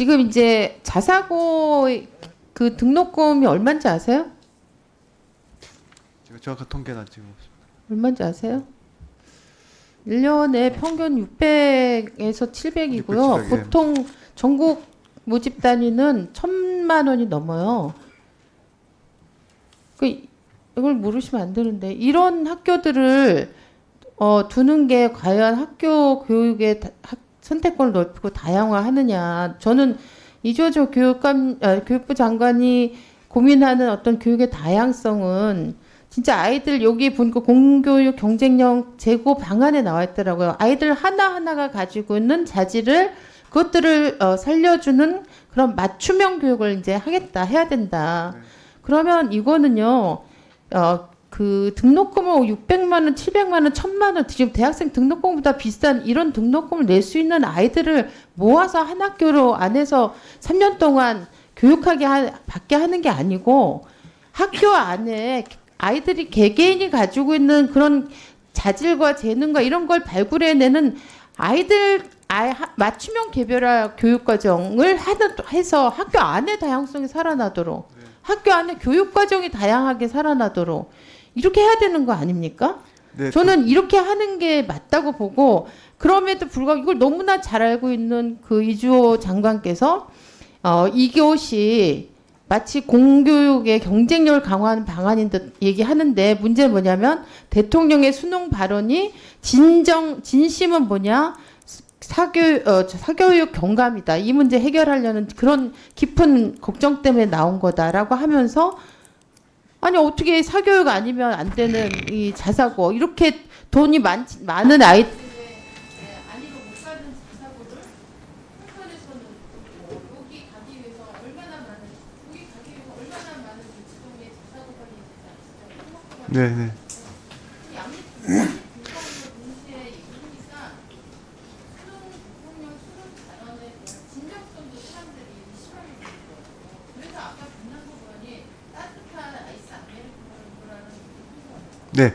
지금 이제 자사고 그 등록금이 얼마인지 아세요? 제가 정확한 통계는 지금 없습니다. 얼마인지 아세요? 1년에 평균 600에서 700이고요. 600, 700, 예. 보통 전국 모집 단위는 1000만 원이 넘어요. 그 이걸 모르시면 안 되는데 이런 학교들을 어, 두는 게 과연 학교 교육의 다- 학- 선택권을 넓히고 다양화하느냐? 저는 이조조 교육감 아, 교육부 장관이 고민하는 어떤 교육의 다양성은 진짜 아이들 여기 보니까 공교육 경쟁력 제고 방안에 나와 있더라고요. 아이들 하나 하나가 가지고 있는 자질을 그것들을 어, 살려주는 그런 맞춤형 교육을 이제 하겠다 해야 된다. 네. 그러면 이거는요. 어, 그 등록금을 600만 원, 700만 원, 1000만 원 지금 대학생 등록금보다 비싼 이런 등록금을 낼 수 있는 아이들을 모아서 한 학교로 안에서 3년 동안 교육하게 하, 받게 하는 게 아니고 학교 안에 아이들이 개개인이 가지고 있는 그런 자질과 재능과 이런 걸 발굴해내는 아이들 아이 하- 맞춤형 개별화 교육 과정을 하는 해서 학교 안에 다양성이 살아나도록 학교 안에 교육 과정이 다양하게 살아나도록 이렇게 해야 되는 거 아닙니까? 네, 저는 이렇게 하는 게 맞다고 보고 그럼에도 불구하고 이걸 너무나 잘 알고 있는 그 이주호 장관께서 어, 이것이 마치 공교육의 경쟁력을 강화하는 방안인 듯 얘기하는데 문제는 뭐냐면 대통령의 수능 발언이 진정 진심은 뭐냐 사교 어, 사교육 경감이다 이 문제 해결하려는 그런 깊은 걱정 때문에 나온 거다라고 하면서 아니 어떻게 사교육 아니면 안 되는 이 자사고 이렇게 돈이 많 많은 아이 아니 네.